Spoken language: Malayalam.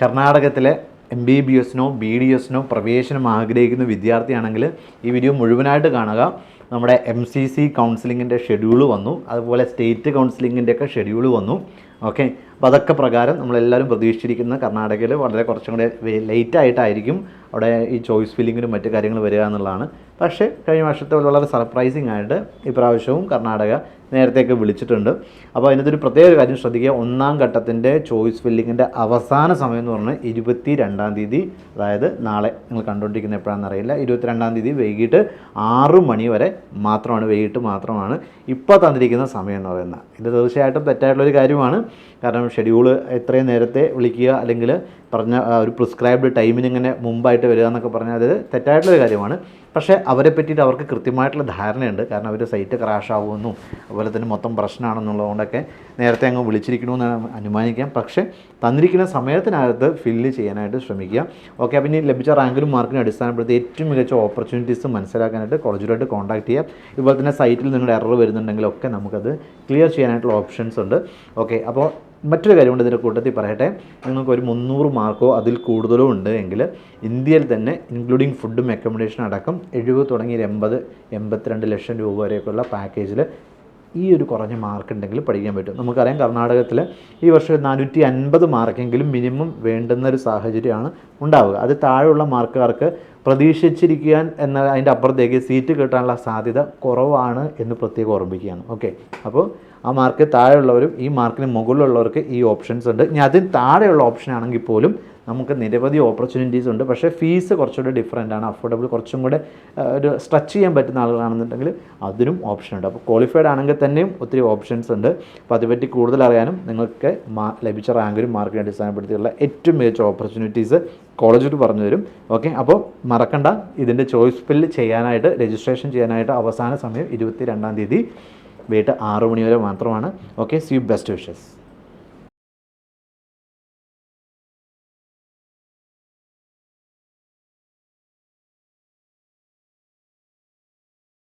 കർണാടകത്തിലെ എം ബി ബി എസിനോ ബി ഡി എസിനോ പ്രവേശനം ആഗ്രഹിക്കുന്ന വിദ്യാർത്ഥിയാണെങ്കിൽ ഈ വീഡിയോ മുഴുവനായിട്ട് കാണുക. നമ്മുടെ എം സി സി കൗൺസിലിങ്ങിന്റെ ഷെഡ്യൂൾ വന്നു. അതുപോലെ സ്റ്റേറ്റ് കൗൺസിലിങ്ങിന്റെ ഒക്കെ ഷെഡ്യൂൾ വന്നു. ഓക്കെ അപ്പോൾ അതൊക്കെ പ്രകാരം നമ്മളെല്ലാവരും പ്രതീക്ഷിച്ചിരിക്കുന്ന കർണാടകയിൽ വളരെ കുറച്ചും കൂടെ ലേറ്റ് ആയിട്ടായിരിക്കും അവിടെ ഈ ചോയ്സ് ഫില്ലിങ്ങിനും മറ്റു കാര്യങ്ങൾ വരിക എന്നുള്ളതാണ്. പക്ഷേ കഴിഞ്ഞ വർഷത്തെ വളരെ സർപ്രൈസിങ് ആയിട്ട് ഇപ്രാവശ്യവും കർണാടക നേരത്തെയൊക്കെ വിളിച്ചിട്ടുണ്ട്. അപ്പോൾ അതിനകത്തൊരു പ്രത്യേക കാര്യം ശ്രദ്ധിക്കുക. ഒന്നാം ഘട്ടത്തിന്റെ ചോയ്സ് ഫില്ലിങ്ങിന്റെ അവസാന സമയം എന്ന് പറഞ്ഞാൽ ഇരുപത്തി രണ്ടാം തീയതി അതായത് നാളെ നിങ്ങൾ കണ്ടുകൊണ്ടിരിക്കുന്ന എപ്പോഴാണെന്ന് അറിയില്ല. ഇരുപത്തിരണ്ടാം തീയതി വൈകിട്ട് ആറ് മണി വരെ മാത്രമാണ് വൈകിട്ട് മാത്രമാണ് ഇപ്പോൾ തന്നിരിക്കുന്ന സമയം എന്ന് പറയുന്നത്. ഇത് തീർച്ചയായിട്ടും തെറ്റായിട്ടുള്ളൊരു കാര്യമാണ്. കാരണം ഷെഡ്യൂൾ എത്രയും നേരത്തെ വിളിക്കുക അല്ലെങ്കിൽ പറഞ്ഞ ഒരു പ്രിസ്ക്രൈബ്ഡ് ടൈമിന് ഇങ്ങനെ മുമ്പായിട്ട് വരിക എന്നൊക്കെ പറഞ്ഞാൽ അത് തെറ്റായിട്ടുള്ളൊരു കാര്യമാണ്. പക്ഷേ അവരെ പറ്റിയിട്ട് അവർക്ക് കൃത്യമായിട്ടുള്ള ധാരണയുണ്ട്. കാരണം അവർ സൈറ്റ് ക്രാഷ് ആകുമെന്നും അതുപോലെ തന്നെ മൊത്തം പ്രശ്നമാണെന്നുള്ളതുകൊണ്ടൊക്കെ നേരത്തെ അങ്ങ് വിളിച്ചിരിക്കണമെന്ന് അനുമാനിക്കാം. പക്ഷേ തന്നിരിക്കുന്ന സമയത്തിനകത്ത് ഫില്ല് ചെയ്യാനായിട്ട് ശ്രമിക്കുക. ഓക്കെ അപ്പം ഇനി ലഭിച്ച റാങ്കിലും മാർക്കിനും അടിസ്ഥാനപ്പെടുത്തി ഏറ്റവും മികച്ച ഓപ്പർച്യൂണിറ്റീസ് മനസ്സിലാക്കാനായിട്ട് കോളേജിലായിട്ട് കോൺടാക്ട് ചെയ്യാം. ഇതുപോലെ തന്നെ സൈറ്റിൽ നിങ്ങളുടെ എറർ വരുന്നുണ്ടെങ്കിലൊക്കെ നമുക്കത് ക്ലിയർ ചെയ്യാനായിട്ടുള്ള ഓപ്ഷൻസ് ഉണ്ട്. ഓക്കെ അപ്പോൾ മറ്റൊരു കാര്യം കൊണ്ട് ഇതിന്റെ കൂട്ടത്തിൽ പറയട്ടെ. നിങ്ങൾക്ക് ഒരു മുന്നൂറ് മാർക്കോ അതിൽ കൂടുതലോ ഉണ്ട് എങ്കിൽ ഇന്ത്യയിൽ തന്നെ ഇൻക്ലൂഡിങ് ഫുഡും അക്കോമഡേഷനും അടക്കം എഴുപത് തുടങ്ങി ഒരു എൺപത് എൺപത്തിരണ്ട് ലക്ഷം രൂപ വരെയൊക്കെയുള്ള പാക്കേജിൽ ഈ ഒരു കുറഞ്ഞ മാർക്ക് ഉണ്ടെങ്കിൽ പഠിക്കാൻ പറ്റും. നമുക്കറിയാം കർണാടകത്തിൽ ഈ വർഷം നാനൂറ്റി അൻപത് മാർക്കെങ്കിലും മിനിമം വേണ്ടുന്ന ഒരു സാഹചര്യമാണ് ഉണ്ടാവുക. അത് താഴെയുള്ള മാർക്കുകാർക്ക് പ്രതീക്ഷിച്ചിരിക്കാൻ എന്ന അതിന്റെ അപ്പുറത്തേക്ക് സീറ്റ് കിട്ടാനുള്ള സാധ്യത കുറവാണ് എന്ന് പ്രത്യേകം ഓർമ്മിക്കുകയാണ്. ഓക്കെ അപ്പോൾ ആ മാർക്ക് താഴെയുള്ളവരും ഈ മാർക്കിന് മുകളിലുള്ളവർക്ക് ഈ ഓപ്ഷൻസ് ഉണ്ട്. ഇനി അതിന് താഴെയുള്ള ഓപ്ഷൻ ആണെങ്കിൽ പോലും നമുക്ക് നിരവധി ഓപ്പർച്യൂണിറ്റീസ് ഉണ്ട്. പക്ഷേ ഫീസ് കുറച്ചുകൂടെ ഡിഫറെന്റ് ആണ്. അഫോർഡബിൾ കുറച്ചും കൂടെ ഒരു സ്ട്രെച്ച് ചെയ്യാൻ പറ്റുന്ന ആളുകളാണെന്നുണ്ടെങ്കിൽ അതിനും ഓപ്ഷൻ ഉണ്ട്. അപ്പോൾ ക്വാളിഫൈഡ് ആണെങ്കിൽ തന്നെയും ഒത്തിരി ഓപ്ഷൻസ് ഉണ്ട്. അപ്പോൾ അതുപറ്റി കൂടുതൽ അറിയാനും നിങ്ങൾക്ക് മാ ലഭിച്ച റാങ്കിലും മാർക്കിനെ അടിസ്ഥാനപ്പെടുത്തിയുള്ള ഏറ്റവും മികച്ച ഓപ്പർച്യൂണിറ്റീസ് കോളേജിൽ പറഞ്ഞു തരും. ഓക്കെ അപ്പോൾ മറക്കണ്ട. ഇതിന്റെ ചോയ്സ് ഫില്ല് ചെയ്യാനായിട്ട് രജിസ്ട്രേഷൻ ചെയ്യാനായിട്ട് അവസാന സമയം ഇരുപത്തി രണ്ടാം തീയതി വൈകിട്ട് ആറ് മണി വരെ മാത്രമാണ്. Okay C best wishes